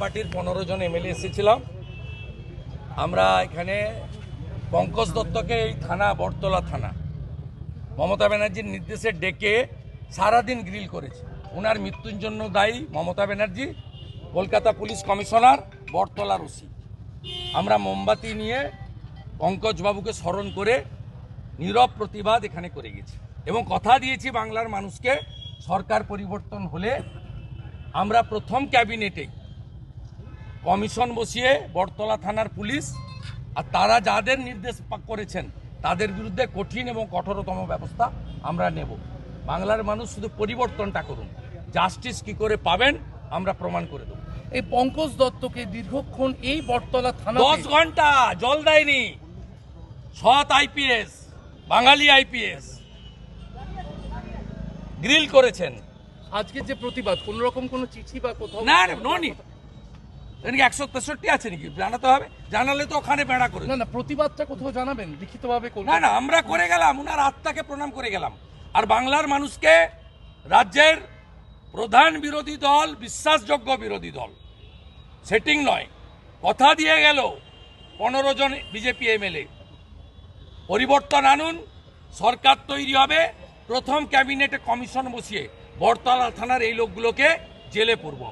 পার্টির পনেরো জন এমএলএ এসেছিলাম। আমরা এখানে পঙ্কজ দত্তকে এই থানা, বটতলা থানা, মমতা ব্যানার্জির নির্দেশে ডেকে সারাদিন গ্রিল করেছে। ওনার মৃত্যুর জন্য দায়ী মমতা ব্যানার্জি, কলকাতা পুলিশ কমিশনার, বটতলার ওসি। আমরা মোমবাতি নিয়ে পঙ্কজবাবুকে স্মরণ করে নীরব প্রতিবাদ এখানে করে গেছি। এবং কথা দিয়েছি বাংলার মানুষকে সরকার পরিবর্তন হলে আমরা প্রথম ক্যাবিনেটে কমিশন বসিয়ে বটতলা থানার পুলিশ আর তারা যাদের নির্দেশ করেছেন তাদের বিরুদ্ধে কঠিন এবং কঠোরতম ব্যবস্থা আমরা নেব। বাংলার মানুষ শুধু পরিবর্তনটা করুন। জাস্টিস কি করে পাবেন আমরা প্রমাণ করে দেবো। এই পঙ্কজ দত্তকে দীর্ঘক্ষণ এই বটতলা থানা দশ ঘণ্টা জল দেয়নি। সৎ আইপিএস। বাঙালি আইপিএস। গ্রিল করেছেন। আজকে যে প্রতিবাদ কোন রকম কোনো চিঠি বা কোথাও না নো নি এদিকে একশো তেষট্টি আছে নাকি? জানাতে হবে। জানালে তো ওখানে বেড়া করে না না প্রতিবাদটা কোথাও জানাবেন লিখিতভাবে না না আমরা করে গেলাম ওনার আত্মাকে প্রণাম করে গেলাম। আর বাংলার মানুষকে রাজ্যের প্রধান বিরোধী দল বিশ্বাসযোগ্য বিরোধী দল। সেটিং নয়। কথা দিয়ে গেল। পনেরো জন বিজেপি এমএলএ। পরিবর্তন আনুন, সরকার তৈরি হবে। প্রথম ক্যাবিনেটে কমিশন বসিয়ে বড়তলা থানার এই লোকগুলোকে জেলে পড়ব